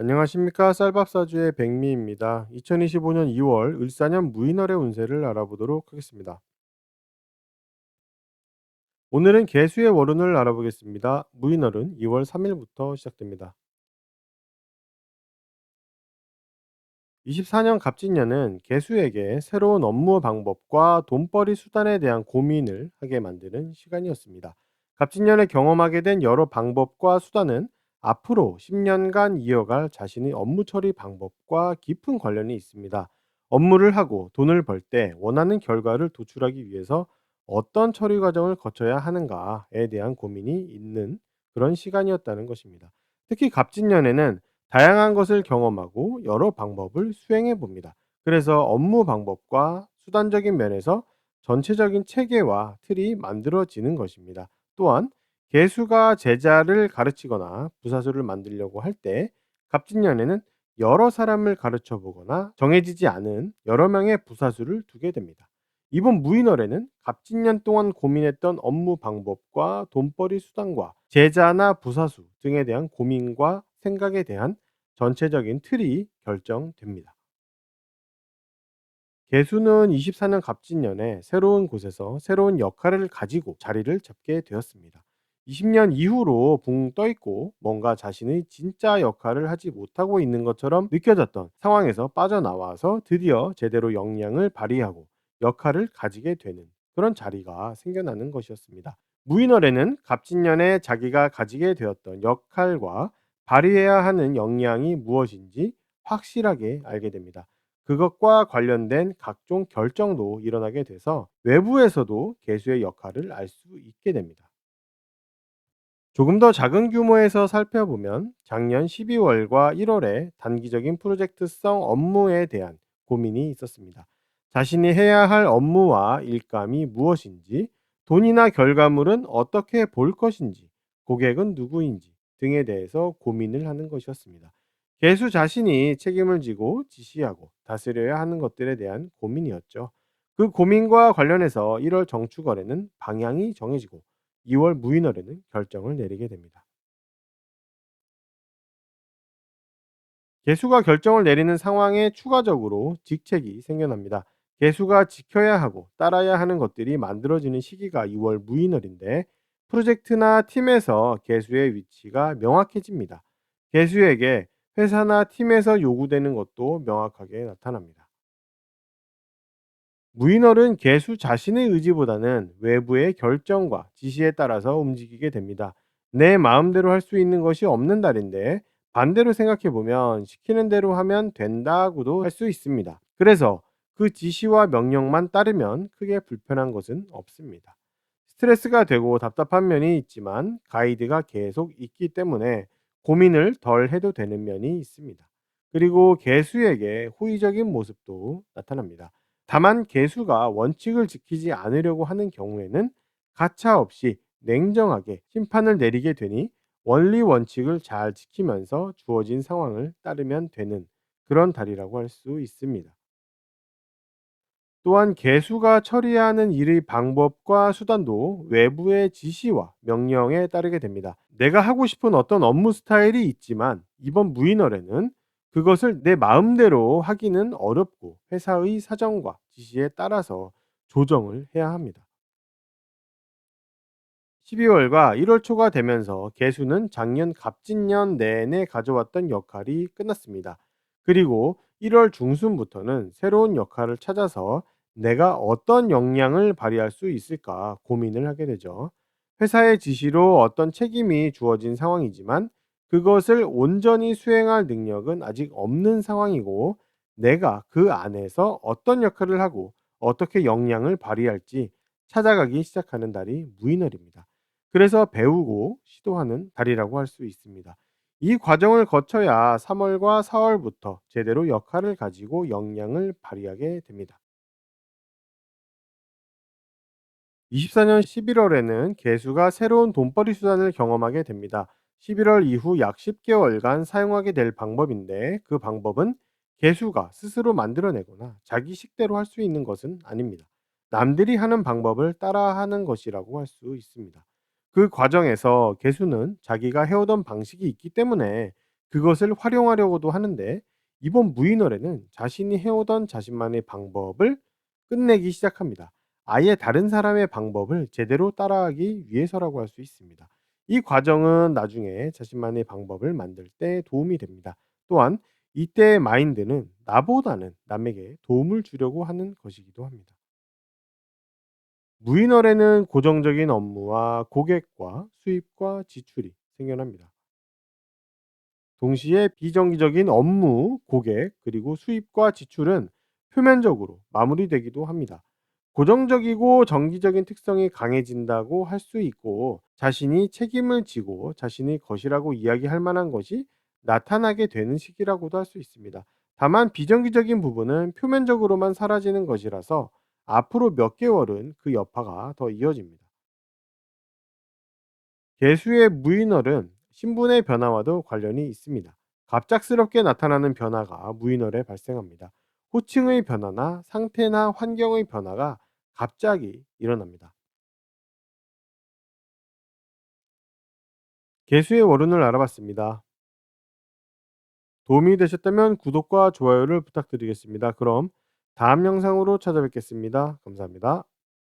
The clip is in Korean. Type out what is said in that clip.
안녕하십니까 쌀밥사주의 백미입니다. 2025년 2월 을사년 무인월의 운세를 알아보도록 하겠습니다. 오늘은 개수의 월운을 알아보겠습니다. 무인월은 2월 3일부터 시작됩니다. 24년 갑진년은 개수에게 새로운 업무 방법과 돈벌이 수단에 대한 고민을 하게 만드는 시간이었습니다. 갑진년에 경험하게 된 여러 방법과 수단은 앞으로 10년간 이어갈 자신의 업무 처리 방법과 깊은 관련이 있습니다. 업무를 하고 돈을 벌 때 원하는 결과를 도출하기 위해서 어떤 처리 과정을 거쳐야 하는가에 대한 고민이 있는 그런 시간이었다는 것입니다. 특히 갑진년에는 다양한 것을 경험하고 여러 방법을 수행해 봅니다. 그래서 업무 방법과 수단적인 면에서 전체적인 체계와 틀이 만들어지는 것입니다. 또한 개수가 제자를 가르치거나 부사수를 만들려고 할 때 갑진년에는 여러 사람을 가르쳐 보거나 정해지지 않은 여러 명의 부사수를 두게 됩니다. 이번 무인월에는 갑진년 동안 고민했던 업무 방법과 돈벌이 수단과 제자나 부사수 등에 대한 고민과 생각에 대한 전체적인 틀이 결정됩니다. 개수는 24년 갑진년에 새로운 곳에서 새로운 역할을 가지고 자리를 잡게 되었습니다. 20년 이후로 붕 떠 있고 뭔가 자신의 진짜 역할을 하지 못하고 있는 것처럼 느껴졌던 상황에서 빠져나와서 드디어 제대로 역량을 발휘하고 역할을 가지게 되는 그런 자리가 생겨나는 것이었습니다. 무인월에는 갑진년에 자기가 가지게 되었던 역할과 발휘해야 하는 역량이 무엇인지 확실하게 알게 됩니다. 그것과 관련된 각종 결정도 일어나게 돼서 외부에서도 개수의 역할을 알 수 있게 됩니다. 조금 더 작은 규모에서 살펴보면 작년 12월과 1월에 단기적인 프로젝트성 업무에 대한 고민이 있었습니다. 자신이 해야 할 업무와 일감이 무엇인지, 돈이나 결과물은 어떻게 볼 것인지, 고객은 누구인지 등에 대해서 고민을 하는 것이었습니다. 개수 자신이 책임을 지고 지시하고 다스려야 하는 것들에 대한 고민이었죠. 그 고민과 관련해서 1월 정축월에는 방향이 정해지고 2월 무인월에는 결정을 내리게 됩니다. 개수가 결정을 내리는 상황에 추가적으로 직책이 생겨납니다. 개수가 지켜야 하고 따라야 하는 것들이 만들어지는 시기가 2월 무인월인데 프로젝트나 팀에서 개수의 위치가 명확해집니다. 개수에게 회사나 팀에서 요구되는 것도 명확하게 나타납니다. 무인월은 개수 자신의 의지보다는 외부의 결정과 지시에 따라서 움직이게 됩니다. 내 마음대로 할 수 있는 것이 없는 달인데 반대로 생각해 보면 시키는 대로 하면 된다고도 할 수 있습니다. 그래서 그 지시와 명령만 따르면 크게 불편한 것은 없습니다. 스트레스가 되고 답답한 면이 있지만 가이드가 계속 있기 때문에 고민을 덜 해도 되는 면이 있습니다. 그리고 개수에게 호의적인 모습도 나타납니다. 다만 개수가 원칙을 지키지 않으려고 하는 경우에는 가차 없이 냉정하게 심판을 내리게 되니 원리 원칙을 잘 지키면서 주어진 상황을 따르면 되는 그런 달이라고 할 수 있습니다. 또한 개수가 처리하는 일의 방법과 수단도 외부의 지시와 명령에 따르게 됩니다. 내가 하고 싶은 어떤 업무 스타일이 있지만 이번 무인월에는 그것을 내 마음대로 하기는 어렵고 회사의 사정과 지시에 따라서 조정을 해야 합니다. 12월과 1월 초가 되면서 개수는 작년 갑진년 내내 가져왔던 역할이 끝났습니다. 그리고 1월 중순부터는 새로운 역할을 찾아서 내가 어떤 역량을 발휘할 수 있을까 고민을 하게 되죠. 회사의 지시로 어떤 책임이 주어진 상황이지만 그것을 온전히 수행할 능력은 아직 없는 상황이고 내가 그 안에서 어떤 역할을 하고 어떻게 역량을 발휘할지 찾아가기 시작하는 달이 무인월입니다. 그래서 배우고 시도하는 달이라고 할 수 있습니다. 이 과정을 거쳐야 3월과 4월부터 제대로 역할을 가지고 역량을 발휘하게 됩니다. 24년 11월에는 개수가 새로운 돈벌이 수단을 경험하게 됩니다. 11월 이후 약 10개월간 사용하게 될 방법인데 그 방법은 개수가 스스로 만들어내거나 자기 식대로 할 수 있는 것은 아닙니다. 남들이 하는 방법을 따라하는 것이라고 할 수 있습니다. 그 과정에서 개수는 자기가 해오던 방식이 있기 때문에 그것을 활용하려고도 하는데 이번 무인월에는 자신이 해오던 자신만의 방법을 끝내기 시작합니다. 아예 다른 사람의 방법을 제대로 따라하기 위해서라고 할 수 있습니다. 이 과정은 나중에 자신만의 방법을 만들 때 도움이 됩니다. 또한 이때의 마인드는 나보다는 남에게 도움을 주려고 하는 것이기도 합니다. 무인월에는 고정적인 업무와 고객과 수입과 지출이 생겨납니다. 동시에 비정기적인 업무, 고객, 그리고 수입과 지출은 표면적으로 마무리되기도 합니다. 고정적이고 정기적인 특성이 강해진다고 할 수 있고 자신이 책임을 지고 자신의 것이라고 이야기할 만한 것이 나타나게 되는 시기라고도 할 수 있습니다. 다만 비정기적인 부분은 표면적으로만 사라지는 것이라서 앞으로 몇 개월은 그 여파가 더 이어집니다. 개수의 무인월은 신분의 변화와도 관련이 있습니다. 갑작스럽게 나타나는 변화가 무인월에 발생합니다. 호칭의 변화나 상태나 환경의 변화가 갑자기 일어납니다. 개수의 월운을 알아봤습니다. 도움이 되셨다면 구독과 좋아요를 부탁드리겠습니다. 그럼 다음 영상으로 찾아뵙겠습니다. 감사합니다.